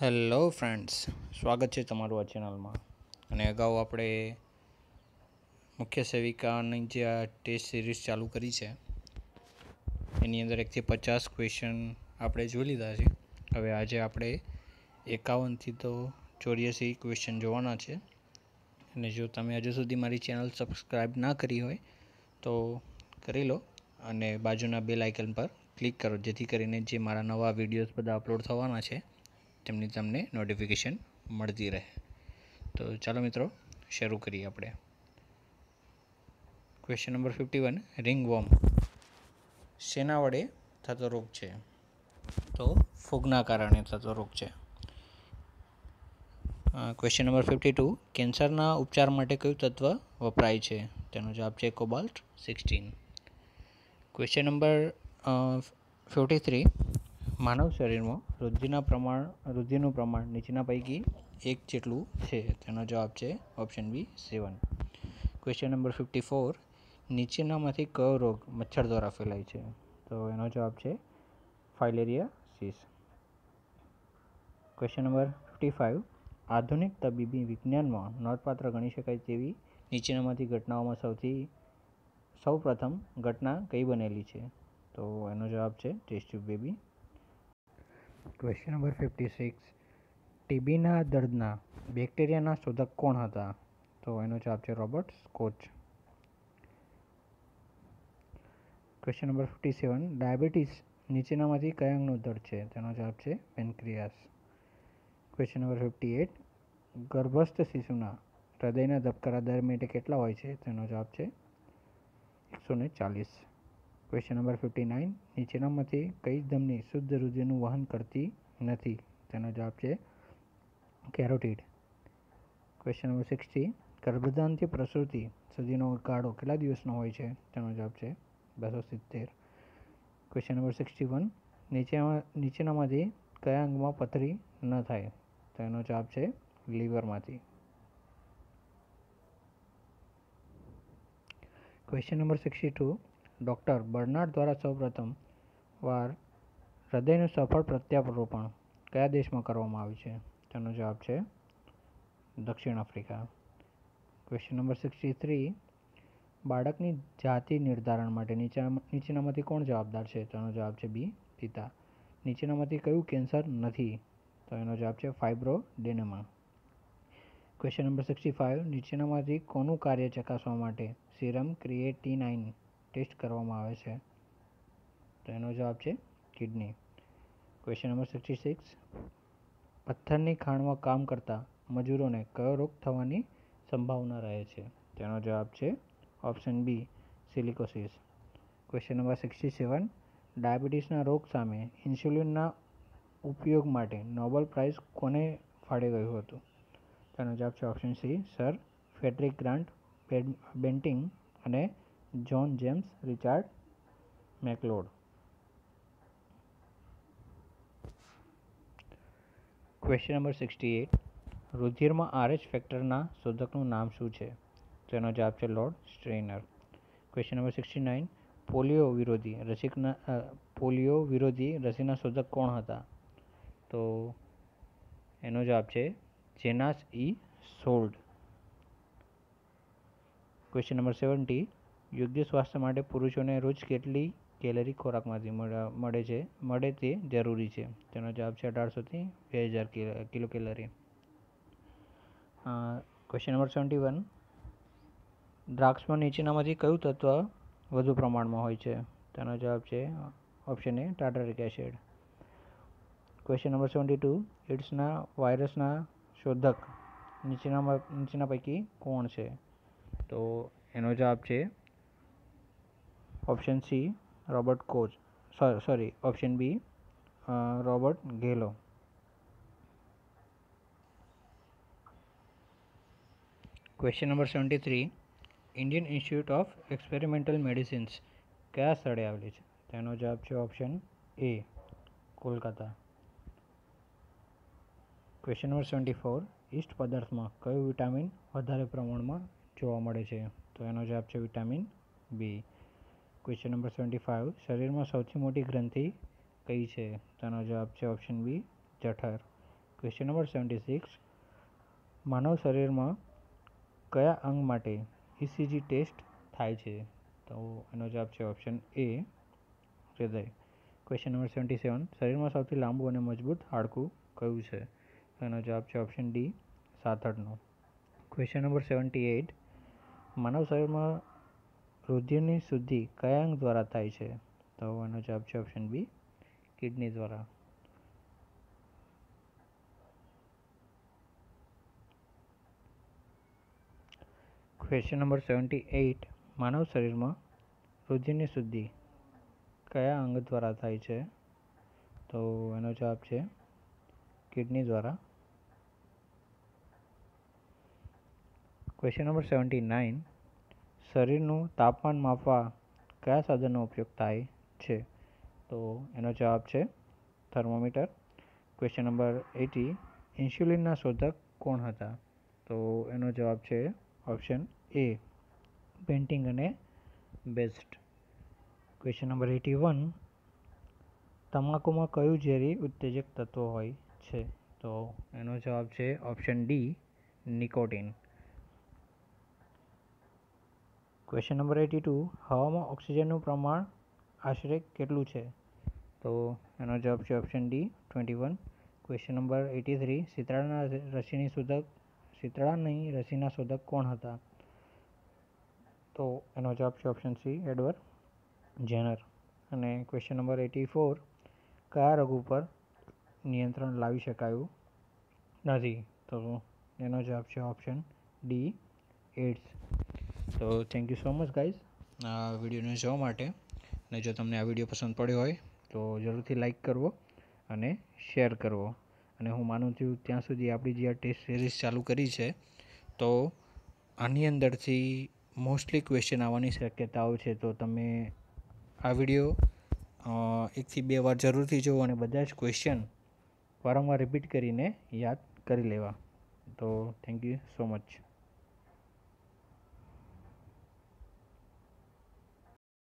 Hello friends, સ્વાગત છે તમારું આ ચેનલમાં. અને અગાઉ આપણે મુખ્ય સેવિકાની જે આ ટેસ્ટ સિરીઝ ચાલુ કરી છે, એની અંદર એકથી પચાસ ક્વેશ્ચન આપણે જોઈ લીધા છે. હવે આજે આપણે એકાવનથી તો ચોર્યાસી ક્વેશ્ચન જોવાના છે. અને જો તમે હજુ સુધી મારી ચેનલ સબસ્ક્રાઈબ ના કરી હોય, તો કરી લો અને બાજુના બેલ આઇકન પર ક્લિક કરો, જેથી કરીને જે મારા નવા વિડીયોઝ બધા અપલોડ થવાના છે તેમની તમને નોટિફિકેશન મળતી રહે. તો ચાલો મિત્રો, શરૂ કરીએ આપણે. Question number fifty one ringworm શેના વડે થતો રોગ છે? તો ફૂગના કારણે થતો રોગ છે. ક્વેશ્ચન નંબર ફિફ્ટી ટુ કેન્સરના ઉપચાર માટે કયું તત્વ વપરાય છે? તેનો જવાબ છે cobalt sixteen. Question number fifty three માનવ શરીરમાં રુધિરના પ્રમાણ, રુધિરનું પ્રમાણ નીચેના પૈકી એક જેટલું છે. તેનો જવાબ છે option B seven. Question number fifty four નીચેનામાંથી કયો રોગ મચ્છર દ્વારા ફેલાય છે. તો એનો જવાબ છે filariasis. Question number fifty five આધુનિક તબીબી વિજ્ઞાનમાં નોંધપાત્ર ગણી શકાય તેવી નીચેનામાંથી ઘટનાઓમાં સૌથી સૌ પ્રથમ ઘટના કઈ બનેલી છે? તો એનો જવાબ છે test baby. Question number fifty six ટીબીના દર્દના બેક્ટેરિયાના શોધક કોણ હતા? તો એનો જવાબ છે Robert Koch. Question number fifty seven diabetes નીચેનામાંથી કયા અંગનો દર્દ છે? તેનો જવાબ છે pancreas. Question number fifty eight ગર્ભસ્થ શિશુના હૃદયના ધબકારા દર મિનિટે કેટલા હોય છે? તેનો જવાબ છે એકસો ને ચાલીસ. ક્વેશ્ચન નંબર ફિફ્ટી નાઇન નીચેનામાંથી કઈ ધમની શુદ્ધ રુધિરનું વહન કરતી નથી? તેનો જવાબ છે કેરોટીડ. ક્વેશ્ચન નંબર સિક્સટી ગર્ભધાનથી પ્રસૂતિ સુધીનો ગાળો કેટલા દિવસનો હોય છે? તેનો જવાબ છે બસો સિત્તેર. ક્વેશ્ચન નંબર સિક્સટી વન નીચેમાં, નીચેનામાંથી કયા અંગમાં પથરી ન થાય? તેનો જવાબ છે લીવરમાંથી. Question number sixty two doctor Barnard દ્વારા સૌપ્રથમ વાર હૃદયનું સફળ પ્રત્યારોપણ કયા દેશમાં કરવામાં આવ્યું છે? તેનો જવાબ છે દક્ષિણ Africa. Question number sixty three બાળકની જાતિ નિર્ધારણ માટે નીચે નીચેનામાંથી કોણ જવાબદાર છે? તેનો જવાબ છે બી પિતા. નીચેનામાંથી કયું કેન્સર નથી? તો એનો જવાબ છે fibroadenoma. Question number sixty five નીચેનામાંથી કોનું કાર્ય ચકાસવા માટે સિરમ ક્રિએટિનાઇન ટેસ્ટ કરવામાં આવે છે. તો એનો જવાબ છે kidney. Question number sixty six પથ્થરની ખાણમાં કામ કરતા મજૂરોને કયો રોગ થવાની સંભાવના રહે છે? તેનો જવાબ છે option B silicosis. Question number sixty seven ડાયાબિટીસના રોગ સામે ઇન્સ્યુલિનના ઉપયોગ માટે નોબેલ પ્રાઇઝ કોને ફાળે ગયું હતું? તેનો જવાબ છે option C sir Frederick Grant Banting અને John James Richard Macleod question number sixty eight રુધિરમાં RH ફેક્ટરના શોધકનું નામ શું છે? તેનો જવાબ છે Lord Strainer question number sixty nine polio વિરોધી રસીકના પોલિયો વિરોધી રસીના શોધક કોણ હતા? તો એનો જવાબ છે જેનાસ ઈ સોલ્ડ. ક્વેશ્ચન નંબર સેવન્ટી યોગ્ય સ્વાસ્થ્ય માટે પુરુષોને રોજ કેટલી કેલરી ખોરાકમાંથી મળે છે? મળે તે જરૂરી છે. તેનો જવાબ છે અઢારસોથી બે હજાર kilo calorie. Question number seventy one દ્રાક્ષમાં નીચેનામાંથી કયું તત્વ વધુ પ્રમાણમાં હોય છે? તેનો જવાબ છે option A tartaric acid question number seventy two એડ્સના વાયરસના શોધક નીચેનામાં, નીચેના પૈકી કોણ છે? તો એનો જવાબ છે option C Robert Koch sorry option B Robert Gallo question number seventy three Indian Institute of Experimental Medicines કયા સ્થળે આવેલી છે તેનો જવાબ છે option A Kolkata question number seventy four yeast પદાર્થમાં કયું વિટામિન વધારે પ્રમાણમાં જોવા મળે છે? તો એનો જવાબ છે vitamin B. Question number seventy five શરીરમાં સૌથી મોટી ગ્રંથિ કઈ છે? તેનો જવાબ છે ઓપ્શન બી જઠર. ક્વેશ્ચન નંબર સેવન્ટી સિક્સ માનવ શરીરમાં કયા અંગ માટે ઇસીજી ટેસ્ટ થાય છે? તો એનો જવાબ છે ઓપ્શન એ હૃદય. ક્વેશ્ચન નંબર સેવન્ટી સેવન શરીરમાં સૌથી લાંબુ અને મજબૂત હાડકું કયું છે? એનો જવાબ છે ઓપ્શન ડી સાથળનો. ક્વેશ્ચન નંબર સેવન્ટી એઇટ માનવ શરીરમાં રુધિરની શુદ્ધિ કયા અંગ દ્વારા થાય છે? તો એનો જવાબ છે ઓપ્શન બી કિડની દ્વારા. ક્વેશ્ચન નંબર સેવન્ટી એઇટ માનવ શરીરમાં રુધિરની શુદ્ધિ કયા અંગ દ્વારા થાય છે? તો એનો જવાબ છે કિડની દ્વારા. ક્વેશ્ચન નંબર સેવન્ટી નાઇન શરીરનું તાપમાન માપવા કયા સાધનનો ઉપયોગ થાય છે? તો એનો જવાબ છે થર્મોમીટર. ક્વેશ્ચન નંબર એટી ઇન્સ્યુલિનના શોધક કોણ હતા? તો એનો જવાબ છે ઓપ્શન એ પેન્ટિંગ અને Best question number eighty one તમાકુમાં કયું ઝેરી ઉત્તેજક તત્વ હોય છે? તો એનો જવાબ છે option D nicotine question number eighty two હવામાં ઓક્સિજનનું પ્રમાણ આશરે કેટલું છે? તો એનો જવાબ છે option D twenty one question number eighty three શીતળાના રસીની શોધક, શીતળાની રસીના શોધક કોણ હતા? તો એનો જવાબ છે ઓપ્શન સી એડવર્ડ જેનર અને ક્વેશ્ચન નંબર એટી ફોર કયા રોગ ઉપર નિયંત્રણ લાવી શકાયું નથી? તો એનો જવાબ છે ઓપ્શન ડી એડ્સ તો thank you so much guys આ વિડીયોને જોવા માટે અને જો તમને આ વીડિયો પસંદ પડ્યો હોય, તો જરૂરથી લાઇક કરવો અને શેર કરવો. અને હું માનું છું, ત્યાં સુધી આપણી જે આ ટેસ્ટ સિરીઝ ચાલુ કરી છે, તો આની અંદરથી મોસ્ટલી ક્વેશ્ચન આવવાની શક્યતાઓ છે. તો તમે આ વીડિયો એકથી બે વાર જરૂરથી જુઓ અને બધા જ ક્વેશ્ચન વારંવાર રિપીટ કરીને યાદ કરી લેવા. તો થેન્ક યુ સો મચ